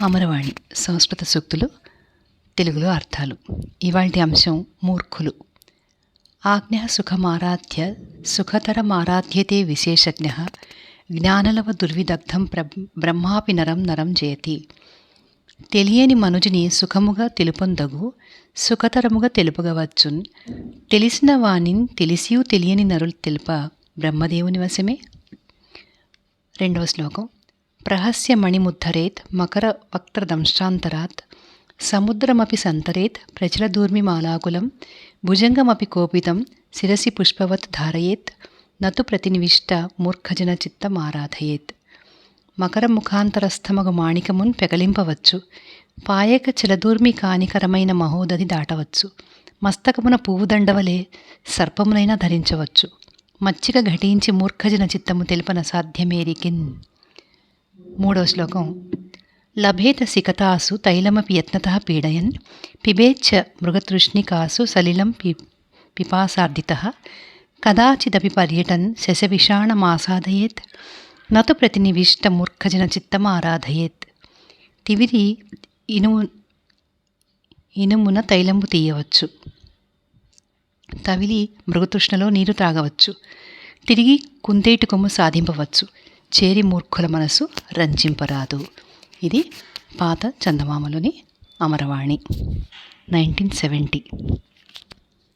అమరవాణి సంస్కృత సూక్తులు తెలుగులో అర్థాలు. ఇవాళ్టి అంశం మూర్ఖులు. ఆజ్ఞ సుఖమారాధ్య సుఖతరమారాధ్యతే విశేషజ్ఞ జ్ఞానలవ దుర్విదగ్ధం ప్ర బ్రహ్మాపి నరం నరం జయతి. తెలియని మనుజుని సుఖముగా తెలుపొందగు సుఖతరముగా తెలుపగవచ్చున్. తెలిసిన వానిన్ తెలిసియు తెలియని నరులు తెలుప బ్రహ్మదేవుని వశమే. రెండవ శ్లోకం. ప్రహస్య మణిముద్ధరేత్ మకర వక్త్రదంష్టాంతరాత్ సముద్రమపి సంతరేత్ ప్రచలదూర్మిమాలాకులం భుజంగమపి కోపితం శిరసి పుష్పవత్ ధారయేత్ నతు ప్రతినివిష్ట మూర్ఖజన చిత్తం ఆరాధయేత్. మకర ముఖాంతరస్థమగు మాణికమున్ పెగలింపవచ్చు పాయక చిలదూర్మి కానికరమైన మహోదది దాటవచ్చు మస్తకమున పువ్వుదండవలే సర్పమునైనా ధరించవచ్చు. మచ్చిక ఘటించి మూర్ఖజన చిత్తము తెలిపన సాధ్యమేరికిన్. మూడో శ్లోకం. లభేత సికతాసు తైలమపి యత్నత పీడయన్ పిబేచ్చ మృగతృష్ణికాసు సలిలం పి పిపాసార్దిత కదాచిదపి పర్యటన్ శశవిషాణమాసాదయేత్ నతు ప్రతినివిష్ట మూర్ఖజన చిత్తమారాధయేత్. తివిరి ఇనుము ఇనుమున తైలంబు తీయవచ్చు. తవిలి మృగతృష్ణలో నీరు త్రాగవచ్చు. తిరిగి కుందేటి కొమ్ము సాధింపవచ్చు. చేరి మూర్ఖుల మనసు రంజింపరాదు. ఇది పాత చందమామలోని అమరవాణి. Nineteen seventy.